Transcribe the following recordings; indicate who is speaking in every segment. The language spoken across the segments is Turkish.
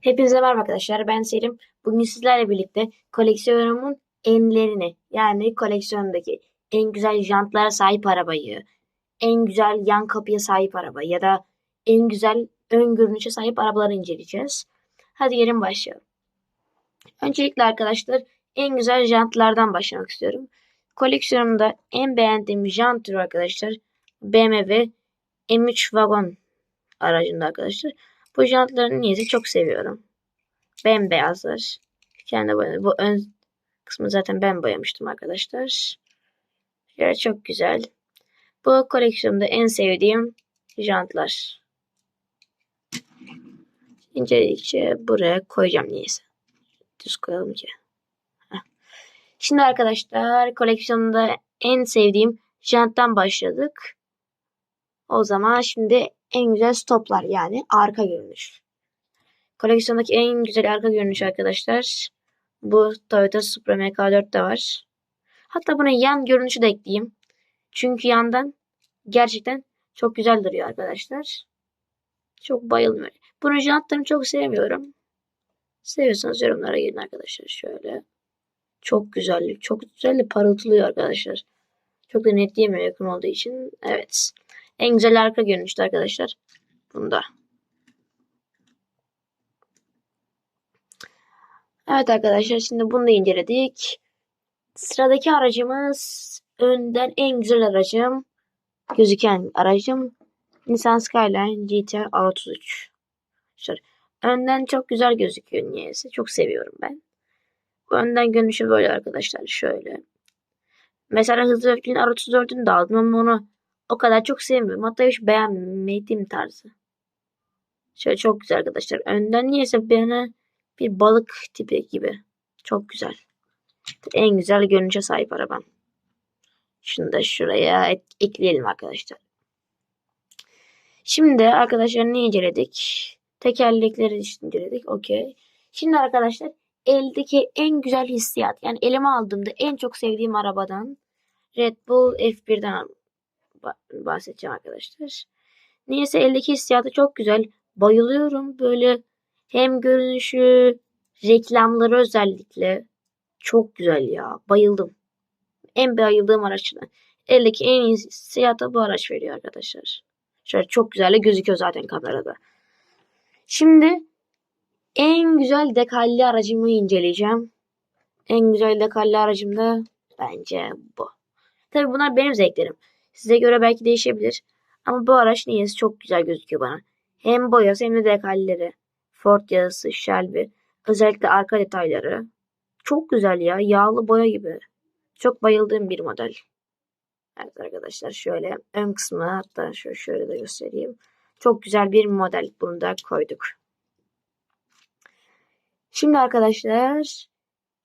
Speaker 1: Hepinize merhaba arkadaşlar. Ben Selim. Bugün sizlerle birlikte koleksiyonumun enlerini yani koleksiyondaki en güzel jantlara sahip arabayı, en güzel yan kapıya sahip araba ya da en güzel ön görünüşe sahip arabaları inceleyeceğiz. Hadi gelin başlayalım. Öncelikle arkadaşlar en güzel jantlardan başlamak istiyorum. Koleksiyonumda en beğendiğim jant türü arkadaşlar BMW M3 Wagon aracında arkadaşlar. Bu jantların niyeyse çok seviyorum. Bembeyazlar. Kendi boyadım. Bu ön kısmı zaten ben boyamıştım arkadaşlar. Şöyle çok güzel. Bu koleksiyonda en sevdiğim jantlar. İncelikçe buraya koyacağım niyeyse. Düz koyalım ki. Şimdi arkadaşlar koleksiyonda en sevdiğim janttan başladık. O zaman şimdi en güzel stoplar yani arka görünüş. Koleksiyondaki en güzel arka görünüş arkadaşlar. Bu Toyota Supra MK4'te var. Hatta buna yan görünüşü de ekleyeyim. Çünkü yandan gerçekten çok güzel duruyor arkadaşlar. Çok bayılmıyorum. Bunu jantlarını çok sevmiyorum. Seviyorsanız yorumlara gelin arkadaşlar. Şöyle. Çok güzel. Çok güzel de parıltılıyor arkadaşlar. Çok da netliğime yakın olduğu için. Evet. En güzel arka görünüştü arkadaşlar. Bunda. Evet arkadaşlar şimdi bunu da inceledik. Sıradaki aracımız önden en güzel aracım. Gözüken aracım Nissan Skyline GT R33. Şöyle. Önden çok güzel gözüküyor niyeyse. Çok seviyorum ben. Bu önden görünüşü böyle arkadaşlar. Şöyle. Mesela hızlı öfkenin R34'ünü de aldım ama onu o kadar çok sevmiyorum. Hatta hiç beğenmediğim tarzı. Şöyle çok güzel arkadaşlar. Önden niyeyse bana bir balık tipi gibi. Çok güzel. En güzel görünüşe sahip arabam. Şunu da şuraya ekleyelim arkadaşlar. Şimdi arkadaşlar ne inceledik? Tekerlekleri inceledik. Okey. Şimdi arkadaşlar eldeki en güzel hissiyat. Yani elime aldığımda en çok sevdiğim arabadan Red Bull F1'den bahsedeceğim arkadaşlar. Neyse eldeki hissiyatı çok güzel. Bayılıyorum. Böyle hem görünüşü, reklamları özellikle çok güzel ya. Bayıldım. En bayıldığım araçlar. Eldeki en iyi hissiyatı bu araç veriyor arkadaşlar. Şöyle çok güzel de gözüküyor zaten kamerada. Şimdi en güzel dekalli aracımı inceleyeceğim. En güzel dekalli aracım da bence bu. Tabi bunlar benim zevklerim. Size göre belki değişebilir. Ama bu araç niyeyse çok güzel gözüküyor bana. Hem boyası hem de dekalleri. Ford yazısı, Shelby. Özellikle arka detayları. Çok güzel ya. Yağlı boya gibi. Çok bayıldığım bir model. Evet arkadaşlar şöyle ön kısmı hatta şöyle, şöyle de göstereyim. Çok güzel bir model bunu da koyduk. Şimdi arkadaşlar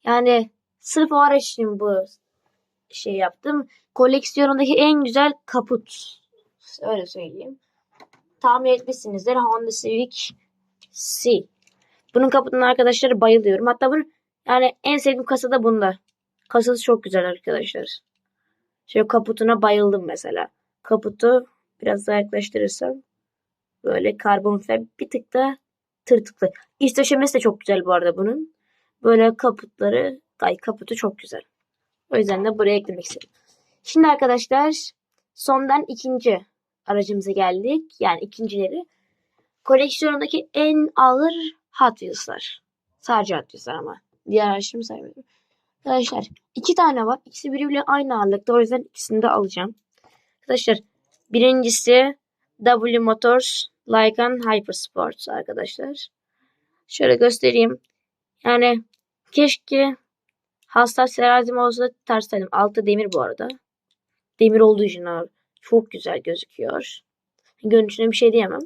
Speaker 1: yani sırf o araç için bu şey yaptım. Koleksiyonundaki en güzel kaput. Öyle söyleyeyim. Tahmin etmişsinizdir. Honda Civic C. Bunun kaputuna arkadaşlar bayılıyorum. Hatta bunu yani en sevdiğim kasa da bunda. Kasası çok güzel arkadaşlar. Şöyle kaputuna bayıldım mesela. Kaputu biraz daha yaklaştırırsam böyle karbon fiber bir tık da tırtıklı. İç döşemesi de çok güzel bu arada bunun. Böyle kaputları, ay kaputu çok güzel. O yüzden de buraya eklemek istedim. Şimdi arkadaşlar sondan ikinci aracımıza geldik. Yani ikincileri. Koleksiyonundaki en ağır Hot Wheels'lar. Sadece Hot Wheels'lar ama. Diğer araçlarımı saymıyorum. Arkadaşlar iki tane var. İkisi birbiriyle aynı ağırlıkta. O yüzden ikisini de alacağım. Arkadaşlar birincisi W Motors Lycan Hypersport arkadaşlar. Şöyle göstereyim. Yani keşke hassas terazim olsa tersledim. Altı demir bu arada. Demir olduğu için. Çok güzel gözüküyor. Görünüşüne bir şey diyemem.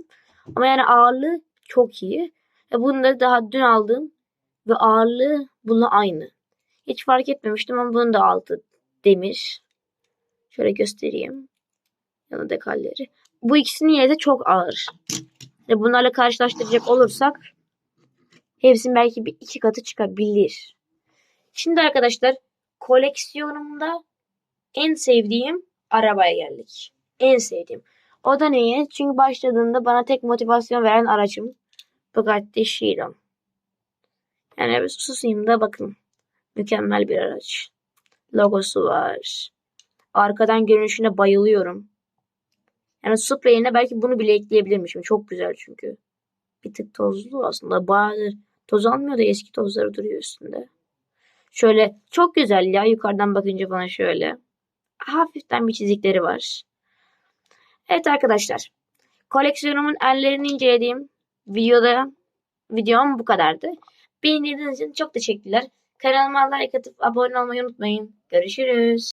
Speaker 1: Ama yani ağırlığı çok iyi. Bunu da daha dün aldım. Ve ağırlığı bununla aynı. Hiç fark etmemiştim ama bunun da altı demir. Şöyle göstereyim. Yanı dekalleri. Bu ikisinin yeri de çok ağır. Ve bunlarla karşılaştıracak olursak hepsinin belki bir iki katı çıkabilir. Şimdi arkadaşlar koleksiyonumda en sevdiğim arabaya geldik. En sevdiğim. O da neye? Çünkü başladığında bana tek motivasyon veren aracım Bugatti Chiron. Yani bir susayım da bakın. Mükemmel bir araç. Logosu var. Arkadan görünüşüne bayılıyorum. Yani Supra yerine belki bunu bile ekleyebilirmişim. Çok güzel çünkü. Bir tık tozlu aslında. Bayağıdır toz almıyor da eski tozları duruyor üstünde. Şöyle çok güzel ya yukarıdan bakınca bana şöyle. Hafiften bir çizikleri var. Evet arkadaşlar. Koleksiyonumun ellerini incelediğim videoda videom bu kadardı. Beni dinlediğiniz için çok teşekkürler. Kanalıma like atıp abone olmayı unutmayın. Görüşürüz.